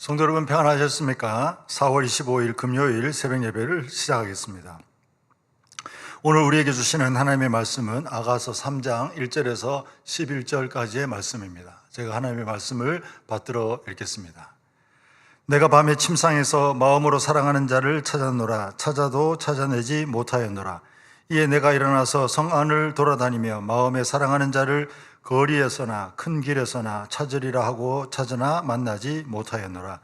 성도 여러분 평안하셨습니까? 4월 25일 금요일 새벽 예배를 시작하겠습니다. 오늘 우리에게 주시는 하나님의 말씀은 아가서 3장 1절에서 11절까지의 말씀입니다. 제가 하나님의 말씀을 받들어 읽겠습니다. 내가 밤에 침상에서 마음으로 사랑하는 자를 찾아노라 찾아도 찾아내지 못하였노라 이에 내가 일어나서 성 안을 돌아다니며 마음에 사랑하는 자를 거리에서나 큰 길에서나 찾으리라 하고 찾으나 만나지 못하였노라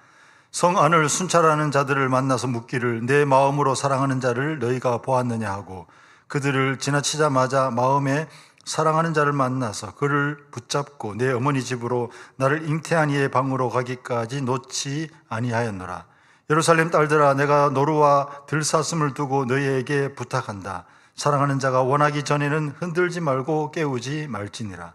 성 안을 순찰하는 자들을 만나서 묻기를 내 마음으로 사랑하는 자를 너희가 보았느냐 하고 그들을 지나치자마자 마음에 사랑하는 자를 만나서 그를 붙잡고 내 어머니 집으로 나를 잉태한 이의 방으로 가기까지 놓지 아니하였노라. 예루살렘 딸들아 내가 노루와 들사슴을 두고 너희에게 부탁한다. 사랑하는 자가 원하기 전에는 흔들지 말고 깨우지 말지니라.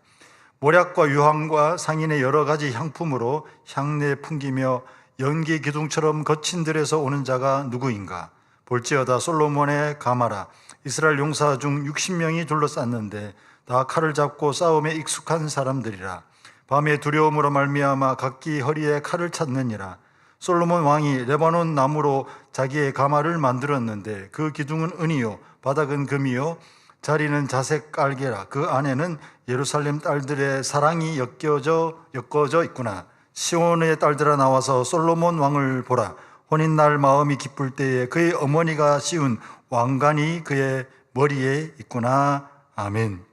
모략과 유황과 상인의 여러 가지 향품으로 향내 풍기며 연기 기둥처럼 거친 들에서 오는 자가 누구인가? 볼지어다 솔로몬의 가마라. 이스라엘 용사 중 60명이 둘러쌌는데 다 칼을 잡고 싸움에 익숙한 사람들이라. 밤에 두려움으로 말미암아 각기 허리에 칼을 찾느니라. 솔로몬 왕이 레바논 나무로 자기의 가마를 만들었는데 그 기둥은 은이요 바닥은 금이요 자리는 자색 깔개라. 그 안에는 예루살렘 딸들의 사랑이 엮여져 엮어져 있구나. 시온의 딸들아 나와서 솔로몬 왕을 보라. 혼인 날 마음이 기쁠 때에 그의 어머니가 씌운 왕관이 그의 머리에 있구나. 아멘.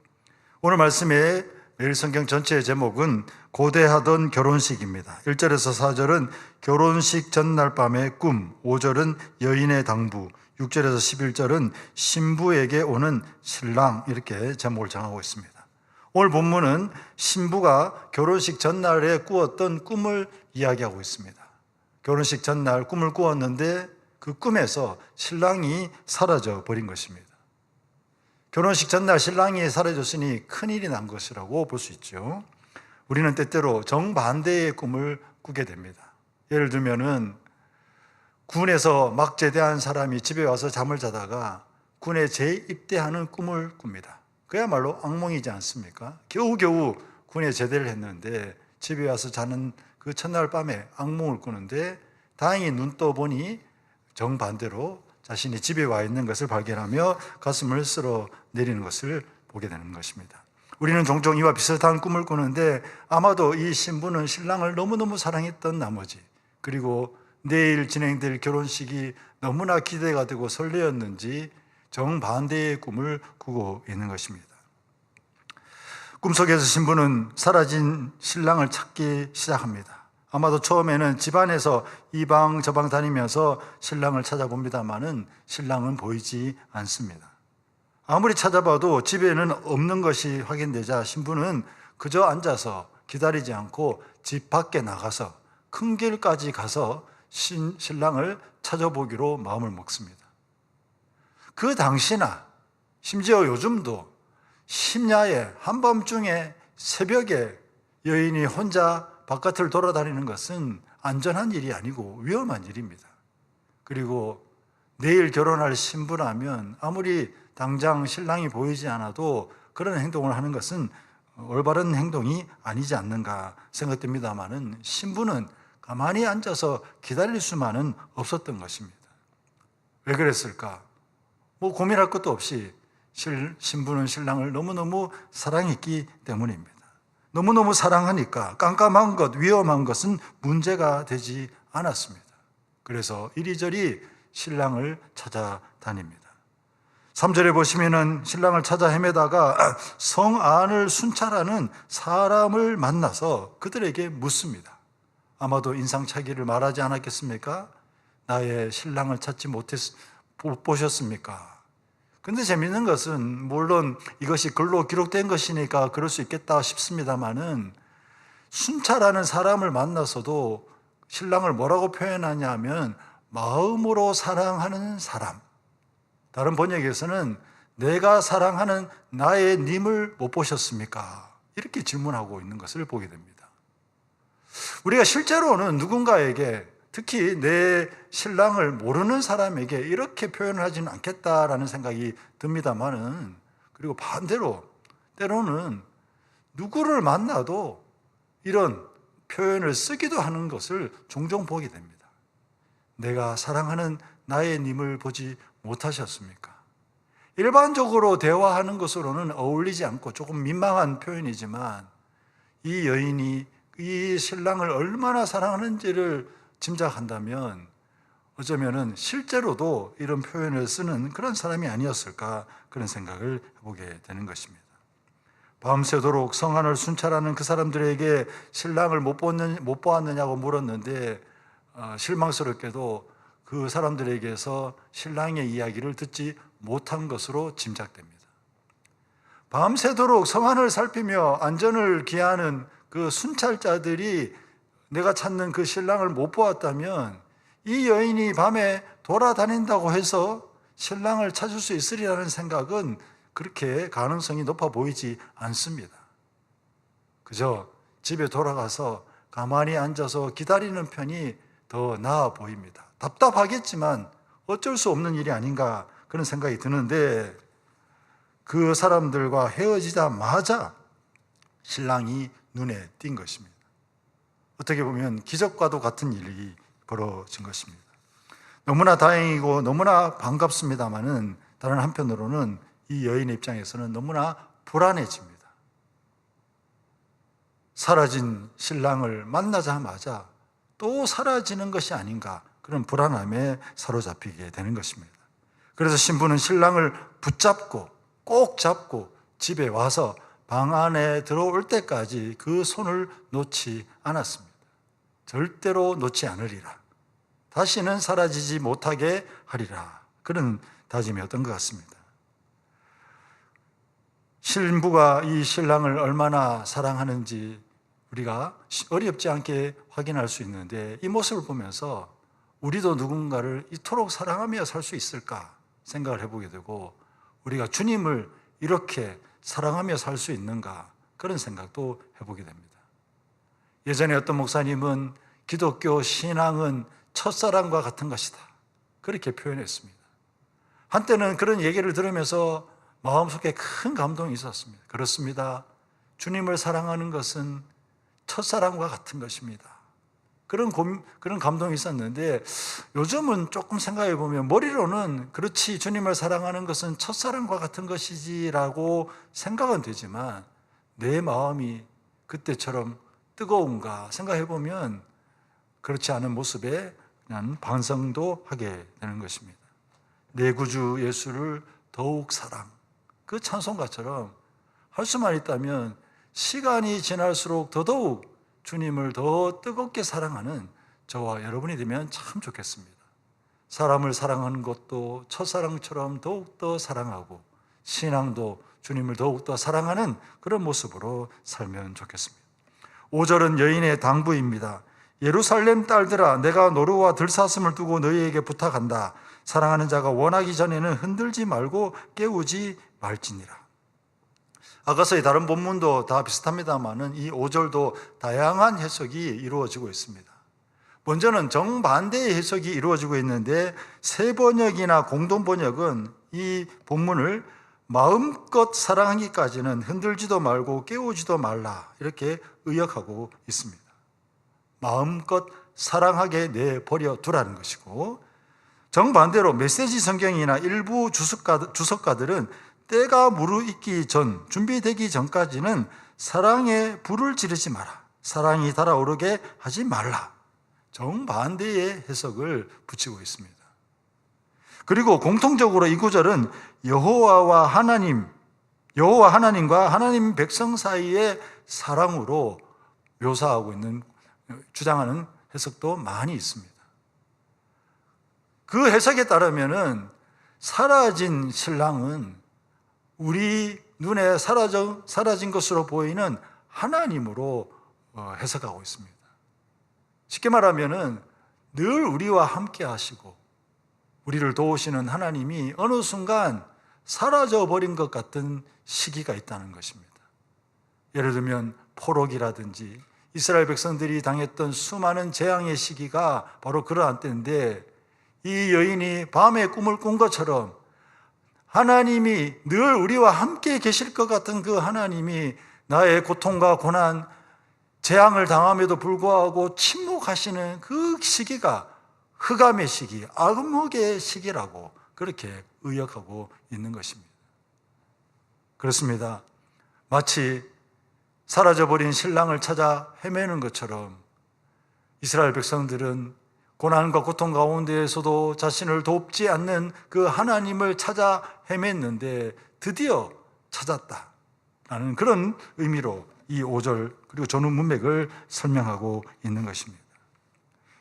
오늘 말씀의 매일 성경 전체의 제목은 고대하던 결혼식입니다. 1절에서 4절은 결혼식 전날 밤의 꿈, 5절은 여인의 당부, 6절에서 11절은 신부에게 오는 신랑 이렇게 제목을 정하고 있습니다. 오늘 본문은 신부가 결혼식 전날에 꾸었던 꿈을 이야기하고 있습니다. 결혼식 전날 꿈을 꾸었는데 그 꿈에서 신랑이 사라져 버린 것입니다. 결혼식 전날 신랑이 사라졌으니 큰일이 난 것이라고 볼 수 있죠. 우리는 때때로 정반대의 꿈을 꾸게 됩니다. 예를 들면은 군에서 막 제대한 사람이 집에 와서 잠을 자다가 군에 재입대하는 꿈을 꿉니다. 그야말로 악몽이지 않습니까? 겨우겨우 군에 제대를 했는데 집에 와서 자는 그 첫날 밤에 악몽을 꾸는데 다행히 눈 떠보니 정반대로 자신이 집에 와 있는 것을 발견하며 가슴을 쓸어 내리는 것을 보게 되는 것입니다. 우리는 종종 이와 비슷한 꿈을 꾸는데 아마도 이 신부는 신랑을 너무너무 사랑했던 나머지 그리고 내일 진행될 결혼식이 너무나 기대가 되고 설레었는지 정반대의 꿈을 꾸고 있는 것입니다. 꿈속에서 신부는 사라진 신랑을 찾기 시작합니다. 아마도 처음에는 집안에서 이 방 저 방 다니면서 신랑을 찾아봅니다만은 신랑은 보이지 않습니다. 아무리 찾아봐도 집에는 없는 것이 확인되자 신부는 그저 앉아서 기다리지 않고 집 밖에 나가서 큰 길까지 가서 신, 신랑을 찾아보기로 마음을 먹습니다. 그 당시나 심지어 요즘도 심야에 한밤중에 새벽에 여인이 혼자 바깥을 돌아다니는 것은 안전한 일이 아니고 위험한 일입니다. 그리고 내일 결혼할 신부라면 아무리 당장 신랑이 보이지 않아도 그런 행동을 하는 것은 올바른 행동이 아니지 않는가 생각됩니다만은 신부는 가만히 앉아서 기다릴 수만은 없었던 것입니다. 왜 그랬을까? 뭐 고민할 것도 없이 신부는 신랑을 너무너무 사랑했기 때문입니다. 너무너무 사랑하니까 깜깜한 것, 위험한 것은 문제가 되지 않았습니다. 그래서 이리저리 신랑을 찾아다닙니다. 3절에 보시면은 신랑을 찾아 헤매다가 성 안을 순찰하는 사람을 만나서 그들에게 묻습니다. 아마도 인상차기를 말하지 않았겠습니까? 나의 신랑을 찾지 못했, 보셨습니까? 근데 재밌는 것은 물론 이것이 글로 기록된 것이니까 그럴 수 있겠다 싶습니다만은 순찰하는 사람을 만나서도 신랑을 뭐라고 표현하냐면 마음으로 사랑하는 사람. 다른 번역에서는 내가 사랑하는 나의 님을 못 보셨습니까? 이렇게 질문하고 있는 것을 보게 됩니다. 우리가 실제로는 누군가에게 특히 내 신랑을 모르는 사람에게 이렇게 표현을 하지는 않겠다라는 생각이 듭니다만은 그리고 반대로 때로는 누구를 만나도 이런 표현을 쓰기도 하는 것을 종종 보게 됩니다. 내가 사랑하는 나의 님을 보지 못하셨습니까? 일반적으로 대화하는 것으로는 어울리지 않고 조금 민망한 표현이지만 이 여인이 이 신랑을 얼마나 사랑하는지를 짐작한다면 어쩌면은 실제로도 이런 표현을 쓰는 그런 사람이 아니었을까 그런 생각을 해보게 되는 것입니다. 밤새도록 성안을 순찰하는 그 사람들에게 신랑을 못, 보는, 못 보았느냐고 물었는데 어, 실망스럽게도 그 사람들에게서 신랑의 이야기를 듣지 못한 것으로 짐작됩니다. 밤새도록 성안을 살피며 안전을 기하는 그 순찰자들이 내가 찾는 그 신랑을 못 보았다면 이 여인이 밤에 돌아다닌다고 해서 신랑을 찾을 수 있으리라는 생각은 그렇게 가능성이 높아 보이지 않습니다. 그저 집에 돌아가서 가만히 앉아서 기다리는 편이 더 나아 보입니다. 답답하겠지만 어쩔 수 없는 일이 아닌가 그런 생각이 드는데 그 사람들과 헤어지자마자 신랑이 눈에 띈 것입니다. 어떻게 보면 기적과도 같은 일이 벌어진 것입니다. 너무나 다행이고 너무나 반갑습니다만은 다른 한편으로는 이 여인의 입장에서는 너무나 불안해집니다. 사라진 신랑을 만나자마자 또 사라지는 것이 아닌가 그런 불안함에 사로잡히게 되는 것입니다. 그래서 신부는 신랑을 붙잡고 꼭 잡고 집에 와서 방 안에 들어올 때까지 그 손을 놓지 않았습니다. 절대로 놓지 않으리라. 다시는 사라지지 못하게 하리라. 그런 다짐이었던 것 같습니다. 신부가 이 신랑을 얼마나 사랑하는지 우리가 어렵지 않게 확인할 수 있는데 이 모습을 보면서 우리도 누군가를 이토록 사랑하며 살 수 있을까 생각을 해보게 되고 우리가 주님을 이렇게 사랑하며 살 수 있는가 그런 생각도 해보게 됩니다. 예전에 어떤 목사님은 기독교 신앙은 첫사랑과 같은 것이다. 그렇게 표현했습니다. 한때는 그런 얘기를 들으면서 마음속에 큰 감동이 있었습니다. 그렇습니다. 주님을 사랑하는 것은 첫사랑과 같은 것입니다. 그런 고 그런 감동이 있었는데 요즘은 조금 생각해 보면 머리로는 그렇지 주님을 사랑하는 것은 첫사랑과 같은 것이지라고 생각은 되지만 내 마음이 그때처럼 뜨거운가 생각해 보면 그렇지 않은 모습에 그냥 반성도 하게 되는 것입니다. 내 구주 예수를 더욱 사랑. 그 찬송가처럼 할 수만 있다면 시간이 지날수록 더더욱 주님을 더 뜨겁게 사랑하는 저와 여러분이 되면 참 좋겠습니다. 사람을 사랑하는 것도 첫사랑처럼 더욱더 사랑하고 신앙도 주님을 더욱더 사랑하는 그런 모습으로 살면 좋겠습니다. 5절은 여인의 당부입니다. 예루살렘 딸들아 내가 노루와 들사슴을 두고 너희에게 부탁한다. 사랑하는 자가 원하기 전에는 흔들지 말고 깨우지 말지니라. 아가서의 다른 본문도 다 비슷합니다만은 이 5절도 다양한 해석이 이루어지고 있습니다. 먼저는 정반대의 해석이 이루어지고 있는데 세 번역이나 공동 번역은 이 본문을 마음껏 사랑하기까지는 흔들지도 말고 깨우지도 말라 이렇게 의역하고 있습니다. 마음껏 사랑하게 내버려 두라는 것이고 정반대로 메시지 성경이나 일부 주석가, 주석가들은 때가 무르익기 전, 준비되기 전까지는 사랑에 불을 지르지 마라. 사랑이 달아오르게 하지 말라. 정반대의 해석을 붙이고 있습니다. 그리고 공통적으로 이 구절은 여호와와 하나님, 여호와 하나님과 하나님 백성 사이의 사랑으로 묘사하고 있는 주장하는 해석도 많이 있습니다. 그 해석에 따르면은 사라진 신랑은 우리 눈에 사라져, 사라진 것으로 보이는 하나님으로 어, 해석하고 있습니다. 쉽게 말하면은 늘 우리와 함께 하시고 우리를 도우시는 하나님이 어느 순간 사라져 버린 것 같은 시기가 있다는 것입니다. 예를 들면 포록이라든지 이스라엘 백성들이 당했던 수많은 재앙의 시기가 바로 그러한 때인데 이 여인이 밤에 꿈을 꾼 것처럼 하나님이 늘 우리와 함께 계실 것 같은 그 하나님이 나의 고통과 고난, 재앙을 당함에도 불구하고 침묵하시는 그 시기가 흑암의 시기, 악목의 시기라고 그렇게 의역하고 있는 것입니다. 그렇습니다. 마치 사라져버린 신랑을 찾아 헤매는 것처럼 이스라엘 백성들은 고난과 고통 가운데에서도 자신을 돕지 않는 그 하나님을 찾아 헤맸는데 드디어 찾았다. 라는 그런 의미로 이 5절 그리고 전후 문맥을 설명하고 있는 것입니다.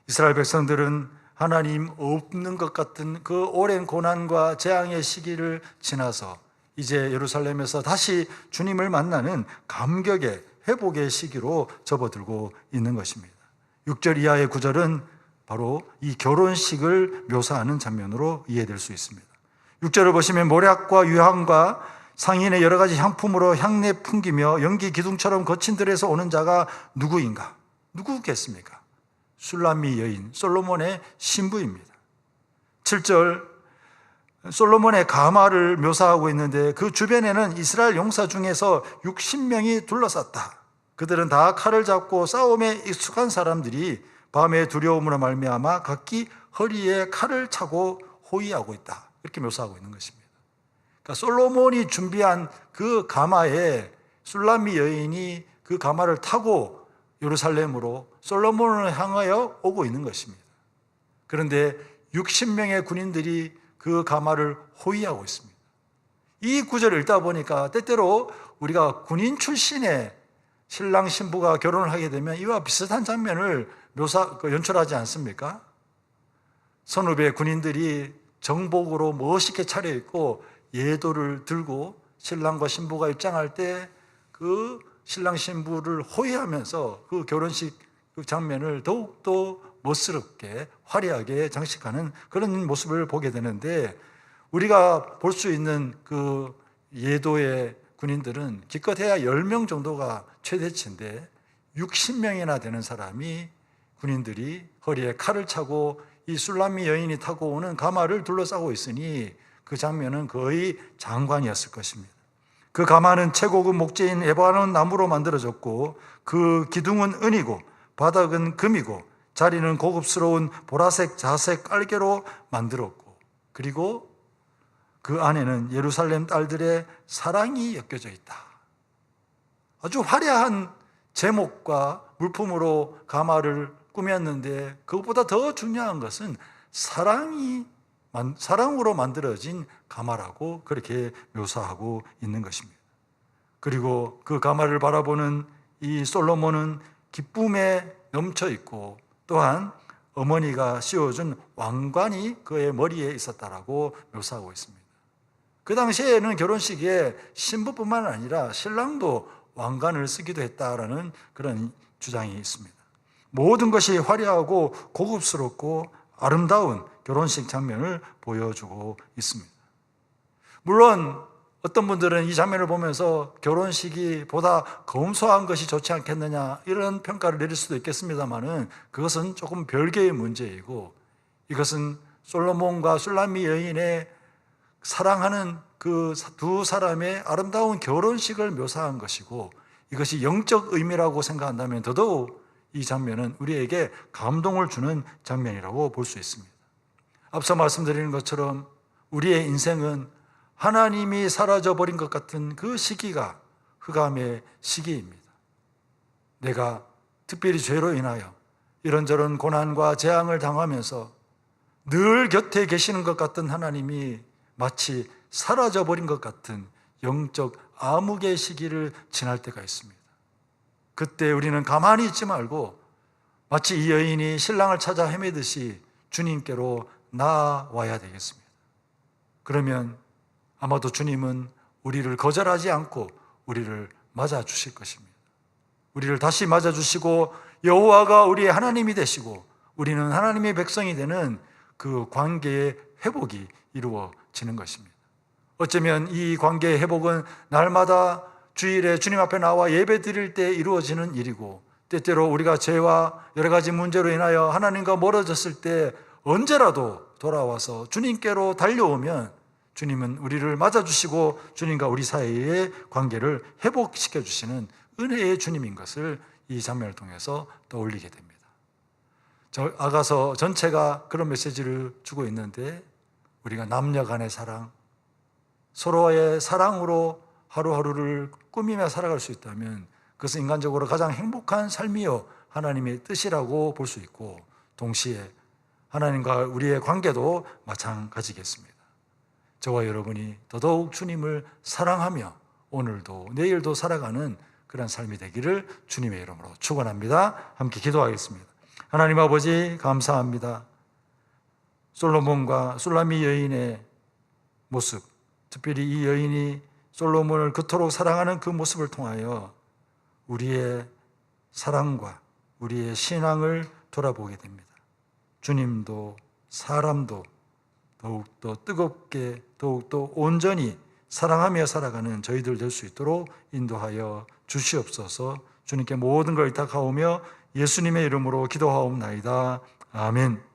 이스라엘 백성들은 하나님 없는 것 같은 그 오랜 고난과 재앙의 시기를 지나서 이제 예루살렘에서 다시 주님을 만나는 감격의 회복의 시기로 접어들고 있는 것입니다. 6절 이하의 9절은 바로 이 결혼식을 묘사하는 장면으로 이해될 수 있습니다. 6절을 보시면 모략과 유향과 상인의 여러 가지 향품으로 향내 풍기며 연기 기둥처럼 거친 들에서 오는 자가 누구인가? 누구겠습니까? 술람미 여인 솔로몬의 신부입니다. 7절 솔로몬의 가마를 묘사하고 있는데 그 주변에는 이스라엘 용사 중에서 60명이 둘러쌌다. 그들은 다 칼을 잡고 싸움에 익숙한 사람들이 밤의 두려움으로 말미암아 각기 허리에 칼을 차고 호위하고 있다. 이렇게 묘사하고 있는 것입니다. 그러니까 솔로몬이 준비한 그 가마에 술람미 여인이 그 가마를 타고 예루살렘으로 솔로몬을 향하여 오고 있는 것입니다. 그런데 60명의 군인들이 그 가마를 호위하고 있습니다. 이 구절을 읽다 보니까 때때로 우리가 군인 출신의 신랑 신부가 결혼을 하게 되면 이와 비슷한 장면을 묘사 그 연출하지 않습니까? 선후배 군인들이 정복으로 멋있게 차려입고 예도를 들고 신랑과 신부가 입장할 때 그 신랑 신부를 호위하면서 그 결혼식 그 장면을 더욱더 멋스럽게 화려하게 장식하는 그런 모습을 보게 되는데 우리가 볼 수 있는 그 예도의 군인들은 기껏해야 10명 정도가 최대치인데 60명이나 되는 사람이 군인들이 허리에 칼을 차고 이 술람미 여인이 타고 오는 가마를 둘러싸고 있으니 그 장면은 거의 장관이었을 것입니다. 그 가마는 최고급 목재인 에바논 나무로 만들어졌고 그 기둥은 은이고 바닥은 금이고 자리는 고급스러운 보라색 자색 깔개로 만들었고 그리고 그 안에는 예루살렘 딸들의 사랑이 엮여져 있다. 아주 화려한 제목과 물품으로 가마를 꾸몄는데 그것보다 더 중요한 것은 사랑이 사랑으로 만들어진 가마라고 그렇게 묘사하고 있는 것입니다. 그리고 그 가마를 바라보는 이 솔로몬은 기쁨에 넘쳐 있고 또한 어머니가 씌워준 왕관이 그의 머리에 있었다라고 묘사하고 있습니다. 그 당시에는 결혼식에 신부뿐만 아니라 신랑도 왕관을 쓰기도 했다라는 그런 주장이 있습니다. 모든 것이 화려하고 고급스럽고 아름다운 결혼식 장면을 보여주고 있습니다. 물론 어떤 분들은 이 장면을 보면서 결혼식이 보다 검소한 것이 좋지 않겠느냐 이런 평가를 내릴 수도 있겠습니다만은 그것은 조금 별개의 문제이고 이것은 솔로몬과 술라미 여인의 사랑하는 그 두 사람의 아름다운 결혼식을 묘사한 것이고 이것이 영적 의미라고 생각한다면 더더욱 이 장면은 우리에게 감동을 주는 장면이라고 볼 수 있습니다. 앞서 말씀드리는 것처럼 우리의 인생은 하나님이 사라져 버린 것 같은 그 시기가 흑암의 시기입니다. 내가 특별히 죄로 인하여 이런저런 고난과 재앙을 당하면서 늘 곁에 계시는 것 같은 하나님이 마치 사라져 버린 것 같은 영적 암흑의 시기를 지날 때가 있습니다. 그때 우리는 가만히 있지 말고 마치 이 여인이 신랑을 찾아 헤매듯이 주님께로 나와야 되겠습니다. 그러면 아마도 주님은 우리를 거절하지 않고 우리를 맞아 주실 것입니다. 우리를 다시 맞아 주시고 여호와가 우리의 하나님이 되시고 우리는 하나님의 백성이 되는 그 관계의 회복이 이루어 지는 것입니다. 어쩌면 이 관계의 회복은 날마다 주일에 주님 앞에 나와 예배 드릴 때 이루어지는 일이고 때때로 우리가 죄와 여러 가지 문제로 인하여 하나님과 멀어졌을 때 언제라도 돌아와서 주님께로 달려오면 주님은 우리를 맞아주시고 주님과 우리 사이의 관계를 회복시켜 주시는 은혜의 주님인 것을 이 장면을 통해서 떠올리게 됩니다. 저 아가서 전체가 그런 메시지를 주고 있는데 우리가 남녀 간의 사랑, 서로의 사랑으로 하루하루를 꾸미며 살아갈 수 있다면 그것은 인간적으로 가장 행복한 삶이요 하나님의 뜻이라고 볼 수 있고 동시에 하나님과 우리의 관계도 마찬가지겠습니다. 저와 여러분이 더더욱 주님을 사랑하며 오늘도 내일도 살아가는 그런 삶이 되기를 주님의 이름으로 축원합니다. 함께 기도하겠습니다. 하나님 아버지 감사합니다. 솔로몬과 술라미 여인의 모습, 특별히 이 여인이 솔로몬을 그토록 사랑하는 그 모습을 통하여 우리의 사랑과 우리의 신앙을 돌아보게 됩니다. 주님도 사람도 더욱더 뜨겁게 더욱더 온전히 사랑하며 살아가는 저희들 될 수 있도록 인도하여 주시옵소서 주님께 모든 걸 다 가오며 예수님의 이름으로 기도하옵나이다. 아멘.